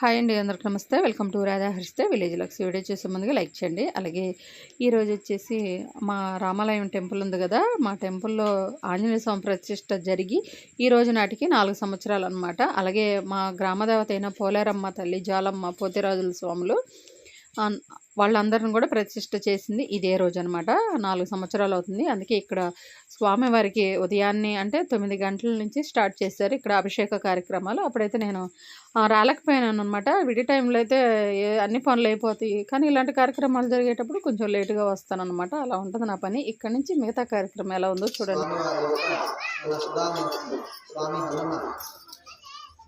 Hi అండి అందరికి నమస్తే. వెల్కమ్ టు రాధా హరిస్తే విలేజ్ లక్స్. వీడియో చేసే ముందుగా లైక్ చేయండి. అలాగే ఈరోజు వచ్చేసి మా రామాలయం టెంపుల్ ఉంది కదా మా టెంపుల్లో ఆంజనేయ స్వామి ప్రతిష్ట జరిగి ఈ రోజు నాటికి నాలుగు సంవత్సరాలు అనమాట అలాగే మా గ్రామదేవత అయిన పోలేరమ్మ తల్లి జాలమ్మ పోతిరాజుల స్వాములు వాళ్ళందరిని కూడా ప్రతిష్ట చేసింది ఇదే రోజు అనమాట నాలుగు సంవత్సరాలు అవుతుంది. అందుకే ఇక్కడ స్వామివారికి ఉదయాన్నే అంటే తొమ్మిది గంటల నుంచి స్టార్ట్ చేశారు ఇక్కడ అభిషేక కార్యక్రమాలు. అప్పుడైతే నేను ఆ, రాలేకపోయాను అనమాట విడి టైంలో అయితే ఏ- అన్ని పనులు అయిపోతాయి. కానీ ఇలాంటి కార్యక్రమాలు జరిగేటప్పుడు కొంచెం లేటుగా వస్తాను అనమాట అలా ఉంటుంది నా పని. ఇక్కడ నుంచి మిగతా కార్యక్రమం ఎలా ఉందో చూడండి.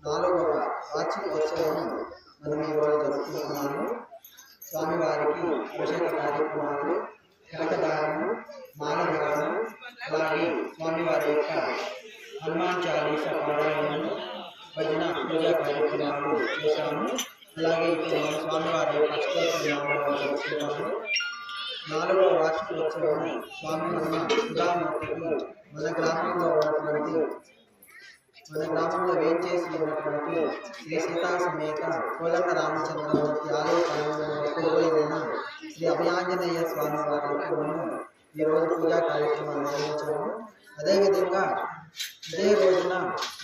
నాలుగవ వార్షికోత్సవం మనం ఈరోజు జరుపుకుంటున్నాము స్వామివారికి అభిషేక కార్యక్రమాలు కనకదానము మానదానము అలాగే స్వామివారి యొక్క హనుమాన్ చాలీస పారాయణము భజన పూజా కార్యక్రమాలు చేశాము. అలాగే ఇక్కడ స్వామివారి యొక్క అష్టోత్సవాలు జరుపుకుంటాము నాలుగవ వార్షికోత్సవం స్వామి హనుమ సుధామూర్తికి మన గ్రామంలో ఉన్నటువంటి మన గ్రామంలో వేంచేసి ఉన్నటువంటి శ్రీ సీతా సమేత కోదండ రామచంద్రమూర్తి ఆలయ ప్రాంగణంలో శ్రీ అభయాంజనేయ స్వామి వారికి మేము మనము ఈరోజు పూజా కార్యక్రమాలు నిర్వహించాము అదేవిధంగా ఇదే రోజున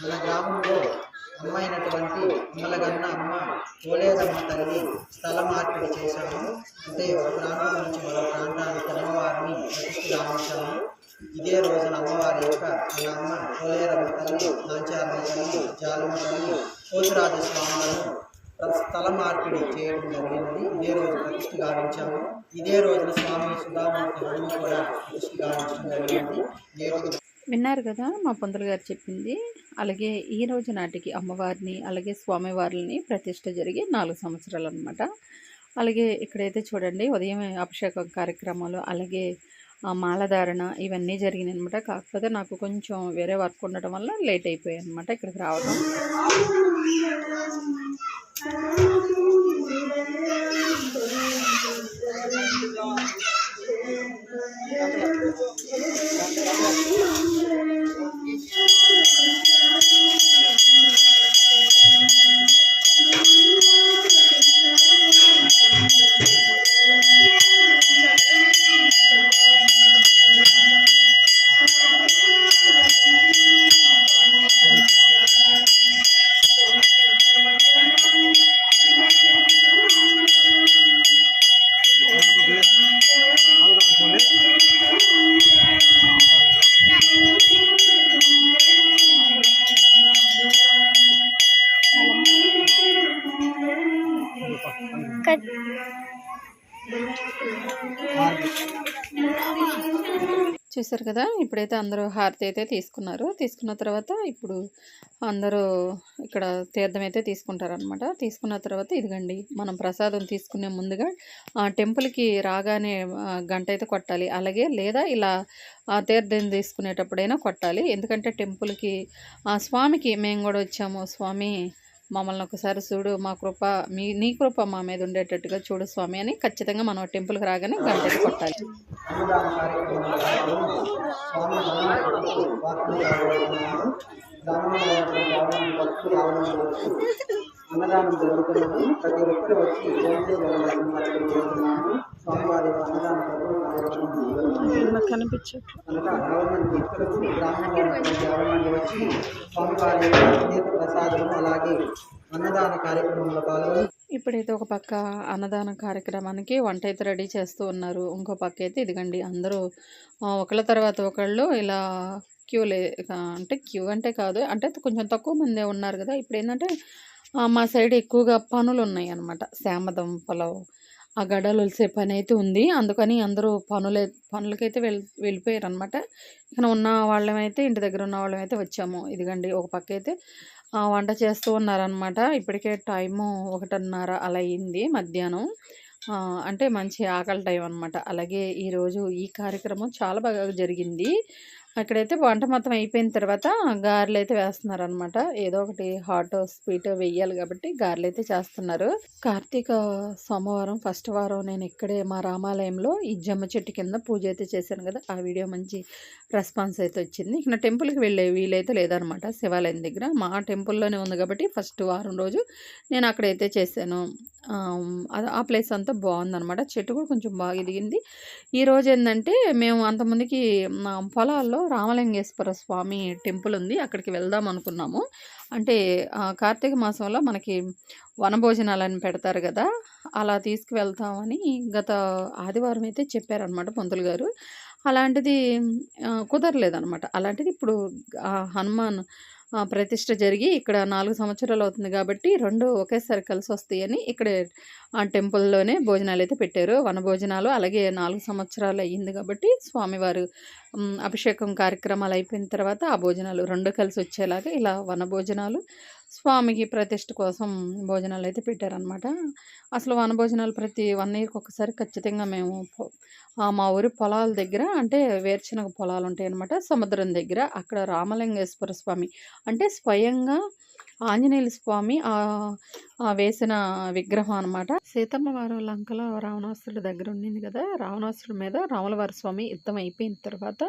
మన గ్రామంలో అమ్మైనటువంటి అయినటువంటి అమ్మలగన్న అమ్మ పోలేదమ్మ తల్లి స్థల మార్పిడి చేశాము. అంటే ఒక ప్రాంతం నుంచి మరో ప్రాంతానికి అమ్మవారిని ప్రతిష్ఠ ఇదే రోజున అమ్మవారి యొక్క మన అమ్మ పోలేరమ్మ తల్లి నాంచారమ్మ తల్లి జాలమ్మ తల్లి పోతురాజ స్వాములను స్థల మార్పిడి చేయడం జరిగినది ఇదే రోజు ప్రతిష్ఠ గావించాము. ఇదే రోజున స్వామి సుధామూర్తి హనుమ కూడా ప్రతిష్ఠ గావించడం జరిగింది. నేటికి విన్నారు కదా మా పొందలు గారు చెప్పింది. అలాగే ఈ రోజు నాటికి అమ్మవారిని అలాగే స్వామివారిని ప్రతిష్ట జరిగి నాలుగు సంవత్సరాలు అనమాట అలాగే ఇక్కడైతే చూడండి ఉదయం అభిషేకం కార్యక్రమాలు అలాగే మాలధారణ ఇవన్నీ జరిగినాయి అనమాట కాకపోతే నాకు కొంచెం వేరే వర్క్ ఉండటం వల్ల లేట్ అయిపోయాయి అనమాట ఇక్కడికి రావడం చూసారు కదా ఇప్పుడైతే అందరూ హారతి అయితే తీసుకున్నారు. తీసుకున్న తర్వాత ఇప్పుడు అందరూ ఇక్కడ తీర్థం అయితే తీసుకుంటారనమాట తీసుకున్న తర్వాత ఇదిగండి మనం ప్రసాదం తీసుకునే ముందుగా ఆ టెంపుల్కి రాగానే గంట అయితే కొట్టాలి. అలాగే లేదా ఇలా ఆ తీర్థం తీసుకునేటప్పుడైనా కొట్టాలి. ఎందుకంటే టెంపుల్కి ఆ స్వామికి మేము కూడా వచ్చాము. స్వామి మమ్మల్ని ఒకసారి చూడు మా కృప మీ నీ కృప మా మీద ఉండేటట్టుగా చూడు స్వామి అని ఖచ్చితంగా మనం టెంపుల్కి రాగానే గంట కొట్టాలి. అన్నదానం జరుగుతున్నది. ప్రతి ఒక్కరు వచ్చి జయంతి స్వామివారి వచ్చి అలాగే అన్నదాన కార్యక్రమంలో పాల్గొని ఇప్పుడైతే ఒక పక్క అన్నదాన కార్యక్రమానికి వంట అయితే రెడీ చేస్తూ ఉన్నారు. ఇంకో పక్క అయితే ఇదిగండి అందరూ ఒకళ్ళ తర్వాత ఒకళ్ళు ఇలా క్యూ లే అంటే క్యూ అంటే కాదు అంటే కొంచెం తక్కువ మందే ఉన్నారు కదా. ఇప్పుడు ఏంటంటే మా సైడ్ ఎక్కువగా పనులు ఉన్నాయి అన్నమాట శామదంపలు ఆ గడలు ఒలిసే పని అయితే ఉంది. అందుకని అందరూ పనులే పనులకైతే వెళ్ళి వెళ్ళిపోయారు అనమాట ఇక్కడ ఉన్న వాళ్ళమైతే ఇంటి దగ్గర ఉన్న వాళ్ళమైతే వచ్చాము. ఇదిగండి ఒక పక్క అయితే వంట చేస్తూ ఉన్నారనమాట ఇప్పటికే టైము ఒకటిన్నర అలా అయింది మధ్యాహ్నం. అంటే మంచి ఆకలి టైం అనమాట అలాగే ఈరోజు ఈ కార్యక్రమం చాలా బాగా జరిగింది. అక్కడైతే వంట మొత్తం అయిపోయిన తర్వాత గారెలు అయితే వేస్తున్నారు అనమాట ఏదో ఒకటి హాట్ స్వీట్ వెయ్యాలి కాబట్టి గారెలు అయితే చేస్తున్నారు. కార్తీక సోమవారం ఫస్ట్ వారం నేను ఇక్కడే మా రామాలయంలో ఈ జమ్మ చెట్టు కింద పూజ అయితే చేశాను కదా. ఆ వీడియో మంచి రెస్పాన్స్ అయితే వచ్చింది. ఇక టెంపుల్కి వెళ్ళే వీలైతే లేదనమాట శివాలయం దగ్గర మా టెంపుల్లోనే ఉంది కాబట్టి ఫస్ట్ వారం రోజు నేను అక్కడైతే చేశాను. ఆ ప్లేస్ అంతా బాగుందన్నమాట చెట్టు కూడా కొంచెం బాగా ఎదిగింది. ఈరోజు ఏంటంటే మేము అంతమందికి మా పొలాల్లో రామలింగేశ్వర స్వామి టెంపుల్ ఉంది. అక్కడికి వెళ్దాం అనుకున్నాము. అంటే కార్తీక మాసంలో మనకి వనభోజనాలని పెడతారు కదా అలా తీసుకువెళ్తామని గత ఆదివారం అయితే చెప్పారనమాట పంతులు గారు. అలాంటిది కుదరలేదనమాట. అలాంటిది ఇప్పుడు హనుమాన్ ప్రతిష్ట జరిగి ఇక్కడ నాలుగు సంవత్సరాలు అవుతుంది కాబట్టి రెండు ఒకేసారి కలిసి వస్తాయని ఇక్కడ ఆ టెంపుల్లోనే భోజనాలు అయితే పెట్టారు. వన భోజనాలు అలాగే నాలుగు సంవత్సరాలు అయ్యింది కాబట్టి స్వామివారు అభిషేకం కార్యక్రమాలు అయిపోయిన తర్వాత ఆ భోజనాలు రెండు కలిసి వచ్చేలాగా ఇలా వన భోజనాలు స్వామికి ప్రతిష్ట కోసం భోజనాలు అయితే పెట్టారనమాట అసలు వన భోజనాలు ప్రతి వన్ ఇయర్కి ఒకసారి ఖచ్చితంగా మేము ఆ, మా ఊరి పొలాల దగ్గర అంటే వేరుశనగ పొలాలు ఉంటాయి అనమాట సముద్రం దగ్గర అక్కడ రామలింగేశ్వర స్వామి అంటే స్వయంగా ఆంజనేయుల స్వామి వేసిన విగ్రహం అనమాట సీతమ్మ వారు లంకలో రావణాసురుడి దగ్గర ఉండింది కదా రావణాసురుడి మీద రాములవారి స్వామి యుద్ధం అయిపోయిన తర్వాత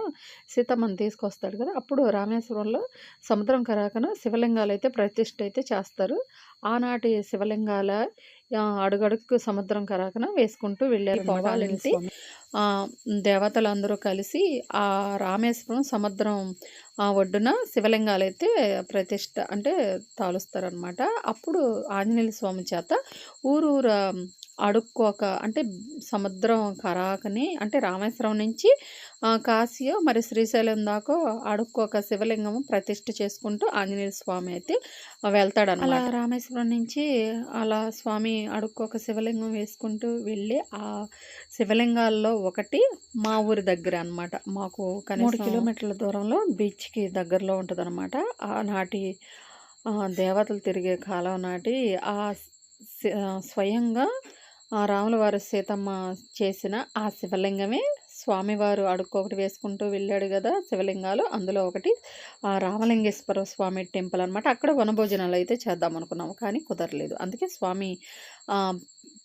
సీతమ్మని తీసుకొస్తాడు కదా అప్పుడు రామేశ్వరంలో సముద్రం కరాకన శివలింగాలు అయితే ప్రతిష్ఠ అయితే చేస్తారు. ఆనాటి శివలింగాల ఆ, అడుగడుగుకు సముద్రం కరాకన వేసుకుంటూ వెళ్ళారు పోవాలంటే దేవతలందరూ కలిసి ఆ రామేశ్వరం సముద్రం ఒడ్డున శివలింగాలు అయితే ప్రతిష్ట అంటే తాలుస్తారనమాట అప్పుడు ఆంజనేయ స్వామి చేత ఊరూర అడుక్కోక అంటే సముద్రం కరాకని అంటే రామేశ్వరం నుంచి కాశీయో మరి శ్రీశైలం దాకా అడుక్కోక శివలింగం ప్రతిష్ఠ చేసుకుంటూ ఆంజనేయ స్వామి అయితే వెళ్తాడు అలా రామేశ్వరం నుంచి అలా స్వామి అడుక్కోక శివలింగం వేసుకుంటూ వెళ్ళి ఆ శివలింగాల్లో ఒకటి మా ఊరి దగ్గర అన్నమాట. మాకు మూడు కిలోమీటర్ల దూరంలో బీచ్కి దగ్గరలో ఉంటుంది అనమాట ఆనాటి దేవతలు తిరిగే కాలం నాటి ఆ స్వయంగా ఆ రాముల వారు సీతమ్మ చేసిన ఆ శివలింగమే స్వామివారు అడుక్కొకటి వేసుకుంటూ వెళ్ళాడు కదా శివలింగాలు. అందులో ఒకటి ఆ రామలింగేశ్వర స్వామి టెంపుల్ అనమాట అక్కడ వనభోజనాలు అయితే చేద్దాం అనుకున్నాము కానీ కుదరలేదు. అందుకే స్వామి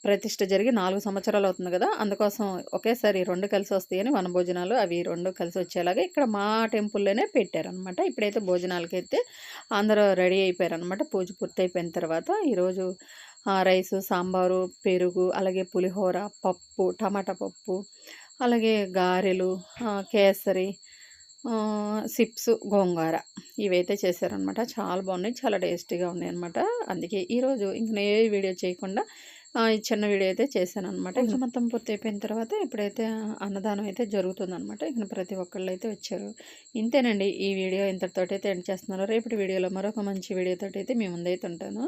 ప్రతిష్ట జరిగి నాలుగు సంవత్సరాలు అవుతుంది కదా. అందుకోసం ఒకేసారి రెండు కలిసి వస్తాయని వనభోజనాలు అవి రెండు కలిసి వచ్చేలాగా ఇక్కడ మా టెంపుల్లోనే పెట్టారనమాట ఇప్పుడైతే భోజనాలకైతే అందరూ రెడీ అయిపోయారనమాట పూజ పూర్తయిపోయిన తర్వాత ఈరోజు రైసు సాంబారు పెరుగు అలాగే పులిహోర పప్పు టమాటా పప్పు అలాగే గారెలు కేసరి సిప్స్ గోంగూర ఇవైతే చేశారనమాట చాలా బాగున్నాయి చాలా టేస్టీగా ఉన్నాయి అనమాట అందుకే ఈరోజు ఇంక నేను ఏ వీడియో చేయకుండా ఈ చిన్న వీడియో అయితే చేశాను అనమాట ఇంకా మొత్తం పూర్తి అయిపోయిన తర్వాత ఇప్పుడైతే అన్నదానం అయితే జరుగుతుందన్నమాట. ఇక ప్రతి ఒక్కళ్ళు అయితే వచ్చారు. ఇంతేనండి ఈ వీడియో ఇంతటితోటి అయితే ఎండ్ చేస్తున్నాను. రేపటి వీడియోలో మరొక మంచి వీడియోతో అయితే మీ ముందైతే ఉంటాను.